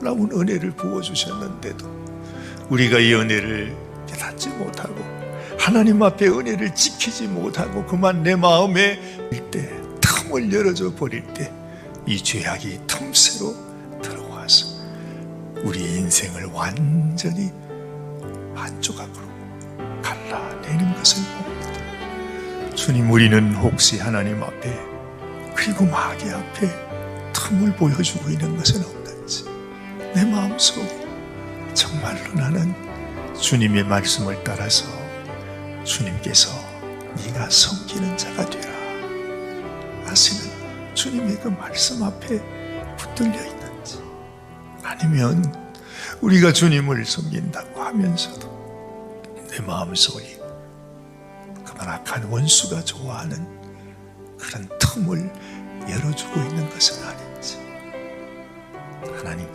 놀라운 은혜를 부어주셨는데도 우리가 이 은혜를 깨닫지 못하고 하나님 앞에 은혜를 지키지 못하고 그만 내 마음에 일때 틈을 열어줘 버릴 때 이 죄악이 틈새로 들어와서 우리 인생을 완전히 한 조각으로 갈라내는 것을 봅니다. 주님 우리는 혹시 하나님 앞에 그리고 마귀 앞에 틈을 보여주고 있는 것은 없는지 내 마음속에 정말로 나는 주님의 말씀을 따라서 주님께서 네가 섬기는 자가 되라. 하시는 주님의 그 말씀 앞에 붙들려 있는지 아니면 우리가 주님을 섬긴다고 하면서도 내 마음속에 그만 악한 원수가 좋아하는 그런 틈을 열어주고 있는 것은 아닌지 하나님께서